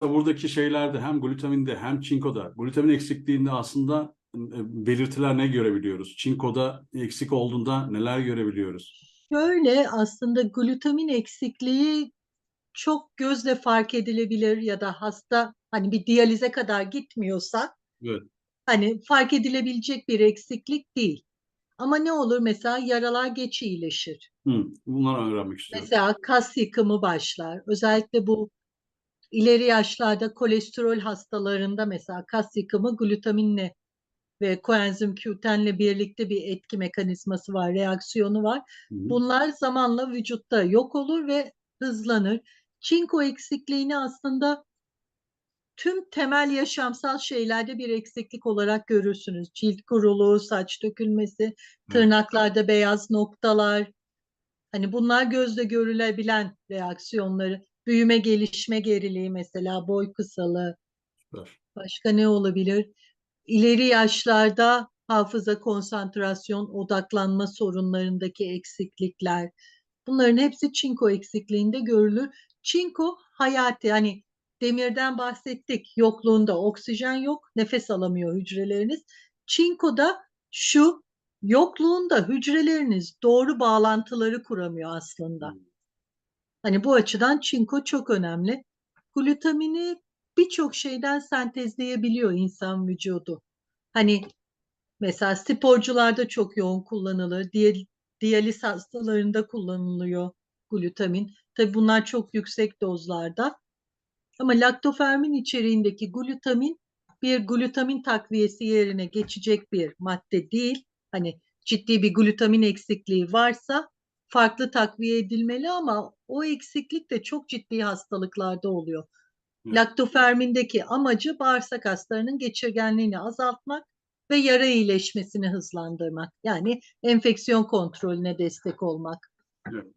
buradaki şeylerde hem glutaminde hem çinkoda glutamin eksikliğinde aslında e, belirtiler ne görebiliyoruz? Çinkoda eksik olduğunda neler görebiliyoruz? Şöyle aslında glutamin eksikliği çok gözle fark edilebilir ya da hasta hani bir diyalize kadar gitmiyorsa Evet. hani fark edilebilecek bir eksiklik değil. Ama ne olur mesela yaralar geç iyileşir. Hı, bunları öğrenmek istiyorum. Mesela kas yıkımı başlar. Özellikle bu ileri yaşlarda kolesterol hastalarında mesela kas yıkımı glutaminle ve koenzim Q10'le birlikte bir etki mekanizması var, reaksiyonu var. Hı hı. Bunlar zamanla vücutta yok olur ve hızlanır. Çinko eksikliğini aslında tüm temel yaşamsal şeylerde bir eksiklik olarak görürsünüz. Cilt kuruluğu, saç dökülmesi, tırnaklarda beyaz noktalar. Hani bunlar gözle görülebilen reaksiyonları. Büyüme, gelişme geriliği mesela, boy kısalığı. Süper. Başka ne olabilir? İleri yaşlarda hafıza, konsantrasyon, odaklanma sorunlarındaki eksiklikler. Bunların hepsi çinko eksikliğinde görülür. Çinko hayati yani demirden bahsettik. Yokluğunda oksijen yok, nefes alamıyor hücreleriniz. Çinkoda şu yokluğunda hücreleriniz doğru bağlantıları kuramıyor aslında. Hani bu açıdan çinko çok önemli. Glutamini birçok şeyden sentezleyebiliyor insan vücudu. Hani mesela sporcularda çok yoğun kullanılır. Diyal- Diyaliz hastalarında kullanılıyor glutamin. Tabii bunlar çok yüksek dozlarda. Ama laktofermin içeriğindeki glutamin bir glutamin takviyesi yerine geçecek bir madde değil. Hani ciddi bir glutamin eksikliği varsa farklı takviye edilmeli ama o eksiklik de çok ciddi hastalıklarda oluyor. Evet. Laktofermindeki amacı bağırsak haslarının geçirgenliğini azaltmak ve yara iyileşmesini hızlandırmak. Yani enfeksiyon kontrolüne destek olmak. Evet.